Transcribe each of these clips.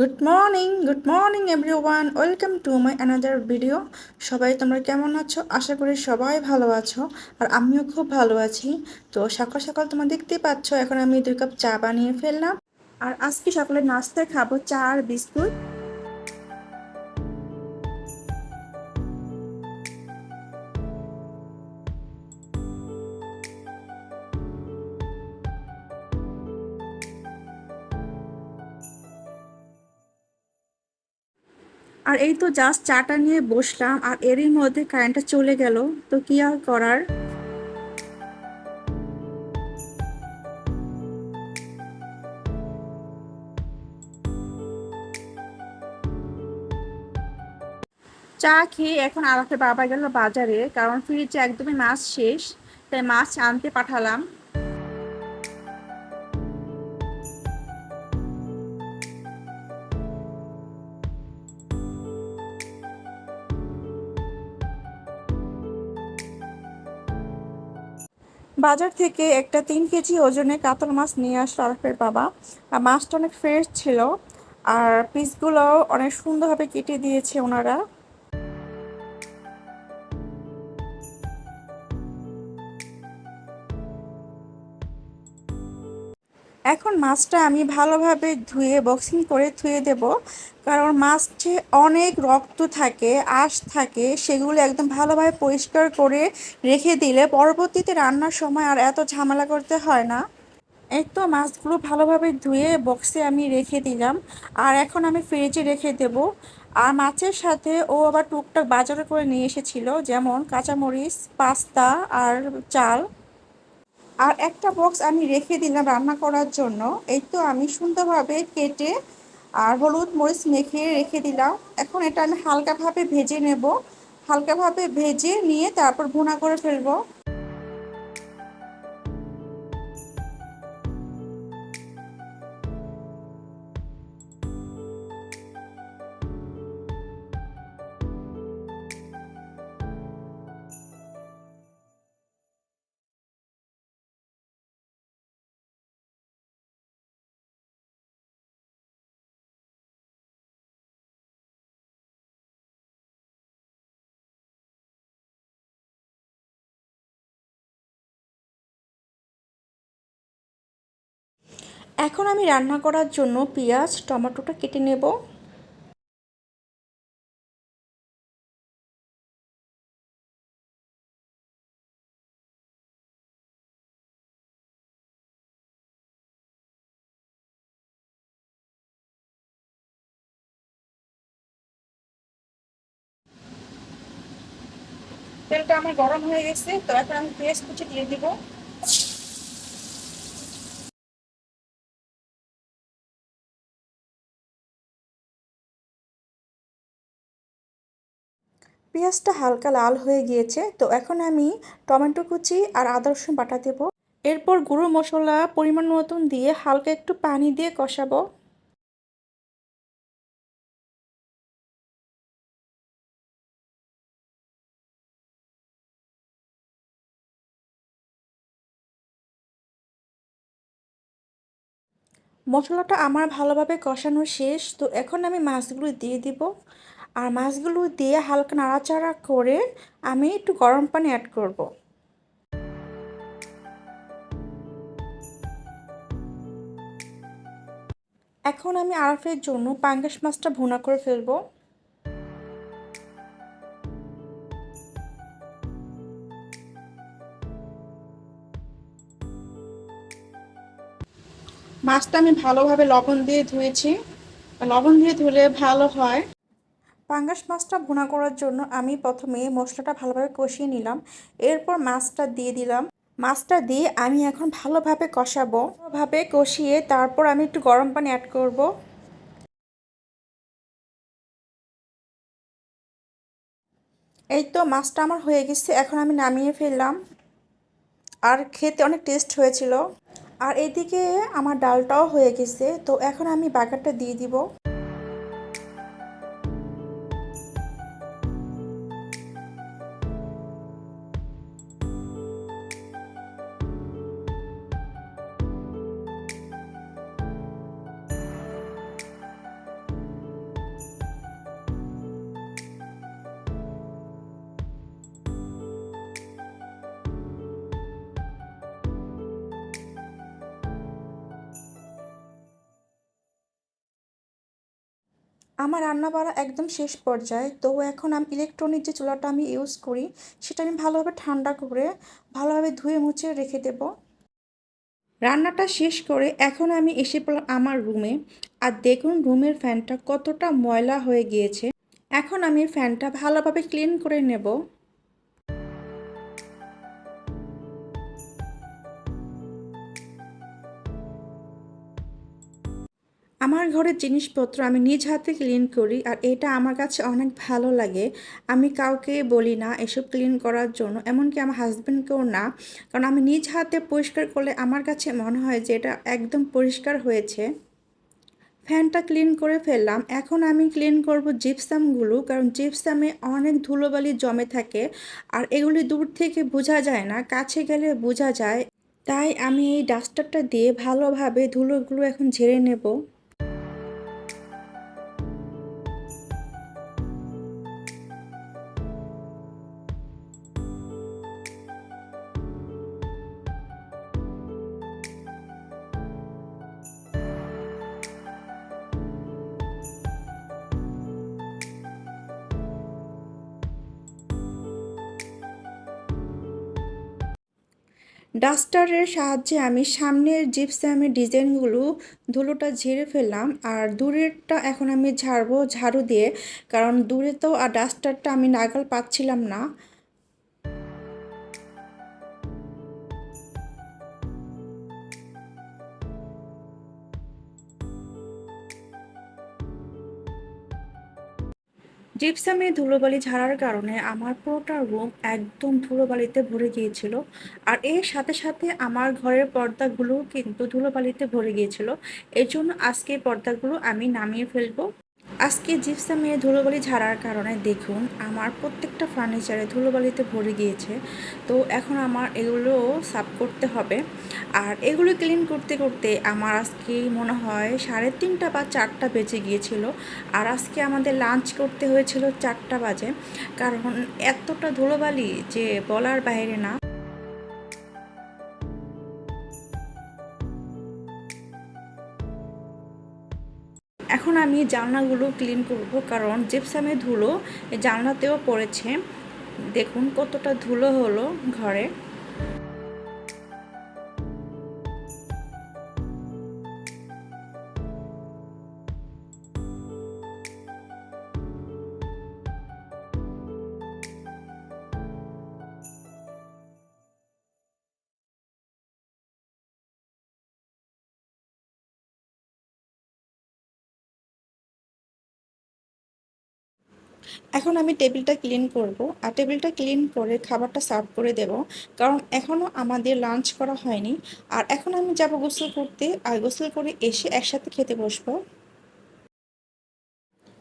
Good morning good morning everyone welcome to my another video সবাই তোমরা কেমন আছো? আশা করি সবাই ভালো আছো, আর আমিও খুব ভালো আছি। তো সকাল সকাল তোমার দেখতেই পাচ্ছ, এখন আমি দুই কাপ চা বানিয়ে ফেললাম। আর আজকে সকালে নাস্তায় খাব চা আর বিস্কুট। আর এই তো জাস্ট চাটা নিয়ে বসলাম, আর এরই মধ্যে কারেন্টটা চলে গেল। তো কি আর করার? চা খেয়ে এখন আরাফের বাবা গেল বাজারে, কারণ ফ্রিজে একদমই মাছ শেষ, তাই মাছ আনতে পাঠালাম। বাজার থেকে একটা তিন কেজি ওজনে কাতল মাছ নিয়ে আসলো আরফের বাবা। আর মাছটা অনেক ফ্রেশ ছিল। আর পিসগুলো অনেক সুন্দরভাবে কেটে দিয়েছে ওনারা। এখন মাছটা আমি ভালোভাবে ধুয়ে বক্সিং করে ধুয়ে দেব। কারণ মাছে অনেক রক্ত থাকে, আঁশ থাকে, সেগুলো একদম ভালোভাবে পরিষ্কার করে রেখে দিলে পরবর্তীতে রান্নার সময় আর এত ঝামেলা করতে হয় না। এই তো মাছগুলো ভালোভাবে ধুয়ে বক্সে আমি রেখে দিলাম। আর এখন আমি ফ্রিজে রেখে দেব। আর মাছের সাথে ও আবার টুকটাক বাজারে করে নিয়ে এসেছিল, যেমন কাঁচামরিচ, পাস্তা আর চাল। আর একটা বক্স আমি রেখে দিলাম রান্না করার জন্য। এই তো আমি সুন্দরভাবে কেটে আর হলুদ মরিচ মেখে রেখে দিলাম। এখন এটা আমি হালকাভাবে ভেজে নেব। হালকাভাবে ভেজে নিয়ে তারপর ভুনা করে ফেলব। এখন আমি রান্না করার জন্য পেঁয়াজ, টমেটোটা কেটে নেব। তেলটা আমার গরম হয়ে গেছে, তো এখন আমি পেঁয়াজ কুচি দিয়ে দিব। পেঁয়াজটা হালকা লাল হয়ে গিয়েছে, তো এখন আমি টমেটো কুচি আর আদা রসুন বাটা দেবো। এরপর গুঁড়ো মশলা পরিমাণ মতন দিয়ে হালকা একটু পানি দিয়ে কষাবো। মশলাটা আমার ভালোভাবে কষানো শেষ, তো এখন আমি মাছগুলো দিয়ে দিব। আর মাছগুলো দিয়ে হালকা নাড়াচাড়া করে আমি একটু গরম পানি অ্যাড করব। এখন আমি আরফের জন্য পাঙ্গাস মাছটা ভুনা করে ফেলব। মাছটা আমি ভালোভাবে লবণ দিয়ে ধুয়েছি। লবণ দিয়ে ধুলে ভালো হয়। পাঙ্গাস মাছটা ভুনা করার জন্য আমি প্রথমে মশলাটা ভালোভাবে কষিয়ে নিলাম। এরপর মাছটা দিয়ে দিলাম। মাছটা দিয়ে আমি এখন ভালোভাবে কষাবো। ভাবে কষিয়ে তারপর আমি একটু গরম পানি অ্যাড করব। এই তো মাছটা আমার হয়ে গেছে, এখন আমি নামিয়ে ফেললাম। আর খেতে অনেক টেস্ট হয়েছিল। আর এদিকে আমার ডালটাও হয়ে গেছে, তো এখন আমি বাগারটা দিয়ে দিব। আমার রান্না বাড়া একদম শেষ পর্যায়ে। তো এখন আমি ইলেকট্রনিক যে চুলাটা আমি ইউজ করি, সেটা আমি ভালোভাবে ঠান্ডা করে ভালোভাবে ধুয়ে মুছে রেখে দেব। রান্নাটা শেষ করে এখন আমি এসে পড়লাম আমার রুমে আর দেখুন রুমের ফ্যানটা কতটা ময়লা হয়ে গিয়েছে। এখন আমি ফ্যানটা ভালোভাবে ক্লিন করে নেব। আমার ঘরের জিনিসপত্র আমি নিজ হাতে ক্লিন করি আর এটা আমার কাছে অনেক ভালো লাগে। আমি কাউকে বলি না এসব ক্লিন করার জন্য, এমনকি আমার হাজব্যান্ডকেও না। কারণ আমি নিজ হাতে পরিষ্কার করলে আমার কাছে মনে হয় যে এটা একদম পরিষ্কার হয়েছে। ফ্যানটা ক্লিন করে ফেললাম। এখন আমি ক্লিন করব জিপসামগুলো কারণ জিপসামে অনেক ধুলোবালি জমে থাকে আর এগুলি দূর থেকে বোঝা যায় না, কাছে গেলে বোঝা যায়। তাই আমি এই ডাস্টারটা দিয়ে ভালোভাবে ধুলোগুলো এখন ঝেড়ে নেব। ডাস্টারের সাহায্যে আমি সামনের জিপস্যামের ডিজাইনগুলো ধুলোটা ঝেড়ে ফেললাম আর দূরেরটা এখন আমি ঝাড়বো, ঝাড়ু দিয়ে। কারণ দূরে তো আর ডাস্টারটা আমি নাগাল পাচ্ছিলাম না। জিপসামে ধুলোবালি ঝাড়ার কারণে আমার পুরোটা রুম একদম ধুলোবালিতে ভরে গিয়েছিল। আর এর সাথে সাথে আমার ঘরের পর্দাগুলো কিন্তু ধুলোবালিতে ভরে গিয়েছিল। এই জন্য আজকে পর্দাগুলো আমি নামিয়ে ফেলব। আজকে জিপসামে ধুলোবালি ঝাড়ার কারণে দেখুন, আমার প্রত্যেকটা ফার্নিচারে ধুলোবালিতে ভরে গিয়েছে। তো এখন আমার এগুলো সাফ করতে হবে। আর এগুলো ক্লিন করতে করতে আমার আজকে মনে হয় সাড়ে তিনটা বা চারটা বেজে গিয়েছিল। আর আজকে আমাদের লাঞ্চ করতে হয়েছিল চারটা বাজে। কারণ এতটা ধুলোবালি যে বলার বাইরে না। এখন আমি জানলাগুলো ক্লিন করব, কারণ জিপসামে ধুলো জানলাতেও পড়েছে। দেখুন কতটা ধুলো হলো ঘরে। এখন আমি টেবিলটা ক্লিন করব আর টেবিলটা ক্লিন করে খাবারটা সার্ভ করে দেব। কারণ এখনও আমাদের লাঞ্চ করা হয়নি। আর এখন আমি যাব গোসল করতে আর গোসল করে এসে একসাথে খেতে বসবো।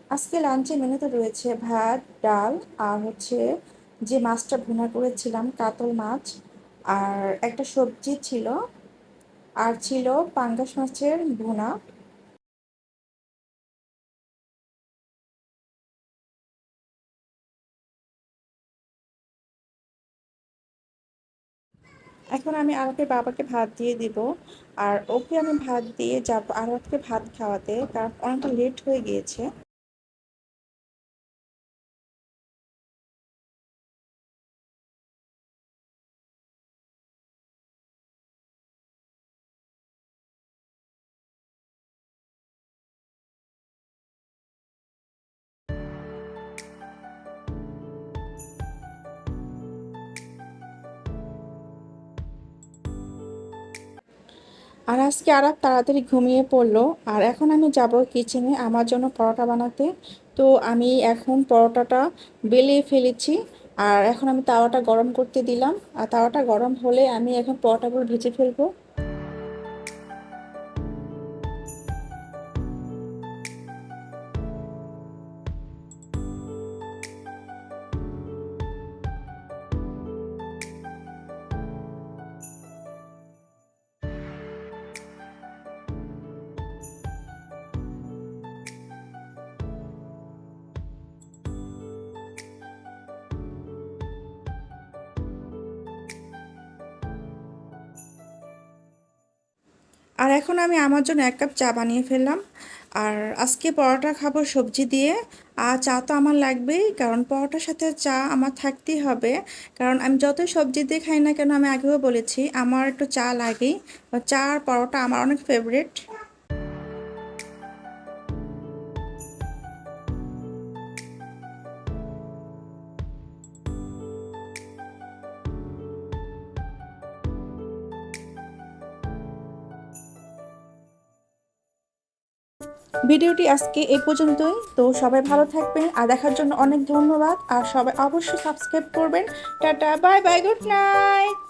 আজকে লাঞ্চে মেনুতে রয়েছে ভাত, ডাল আর হচ্ছে যে মাছটা ভুনা করেছিলাম, কাতল মাছ আর একটা সবজি ছিল। আর ছিল পাঙ্গাস মাছের ভুনা। এখন আমি আরকে বাবাকে ভাত দিয়ে দিব। আর ওকে আমি ভাত দিয়ে যাব আরবকে ভাত খাওয়াতে, কারণ অনেকটা লেট হয়ে গিয়েছে। আর আজকে আরব তাড়াতাড়ি ঘুমিয়ে পড়ল। আর এখন আমি যাব কিচেনে আমার জন্য পরোটা বানাতে। তো আমি এখন পরোটাটা বেলিয়ে ফেলেছি। আর এখন আমি তাওয়াটা গরম করতে দিলাম। আর তাওয়াটা গরম হলে আমি এখন পরোটাগুলো ভেজে ফেলব। আর এখন আমি আমার জন্য এক কাপ চা বানিয়ে ফেললাম। আর আজকে পরোটা খাব সবজি দিয়ে। আর চা তো আমার লাগবেই, কারণ পরোটার সাথে চা আমার থাকতেই হবে। কারণ আমি যতই সবজি দিয়ে খাই না কেন, আমি আগেও বলেছি, আমার একটু চা লাগেই। চা আর পরোটা আমার অনেক ফেভারিট ভিডিওটি আজকে এ পর্যন্তই। তো সবাই ভালো থাকবেন, আর দেখার জন্য অনেক ধন্যবাদ। আর সবাই অবশ্যই সাবস্ক্রাইব করবেন। Tata, bye bye, good night.